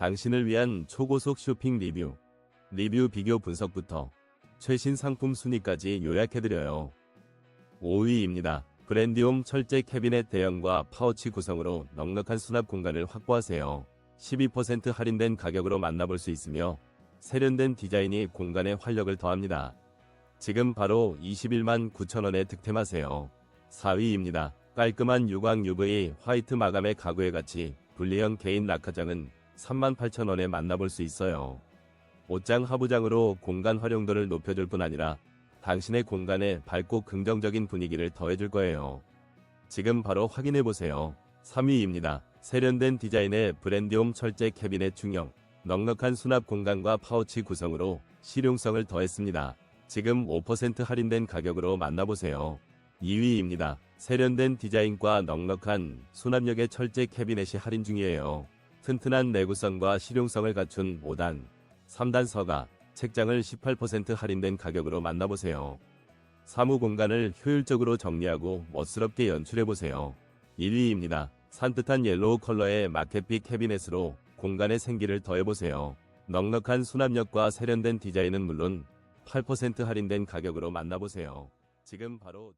당신을 위한 초고속 쇼핑 리뷰, 리뷰 비교 분석부터 최신 상품 순위까지 요약해드려요. 5위입니다. 브랜디움 철제 캐비넷 대형과 파우치 구성으로 넉넉한 수납 공간을 확보하세요. 12% 할인된 가격으로 만나볼 수 있으며 세련된 디자인이 공간에 활력을 더합니다. 지금 바로 21만 9천원에 득템하세요. 4위입니다. 깔끔한 유광 UV 화이트 마감의 가구의 가치 분리형 개인 낙하장은 3만 8천원에 만나볼 수 있어요. 옷장 하부장으로 공간 활용도를 높여줄 뿐 아니라 당신의 공간에 밝고 긍정적인 분위기를 더해줄 거예요. 지금 바로 확인해보세요. 3위입니다. 세련된 디자인의 브랜디움 철제 캐비넷 중형, 넉넉한 수납 공간과 파우치 구성으로 실용성을 더했습니다. 지금 5% 할인된 가격으로 만나보세요. 2위입니다. 세련된 디자인과 넉넉한 수납력의 철제 캐비넷이 할인 중이에요. 튼튼한 내구성과 실용성을 갖춘 5단, 3단 서가 책장을 18% 할인된 가격으로 만나보세요. 사무 공간을 효율적으로 정리하고 멋스럽게 연출해보세요. 1위입니다. 산뜻한 옐로우 컬러의 마켓빛 캐비넷으로 공간의 생기를 더해보세요. 넉넉한 수납력과 세련된 디자인은 물론 8% 할인된 가격으로 만나보세요. 지금 바로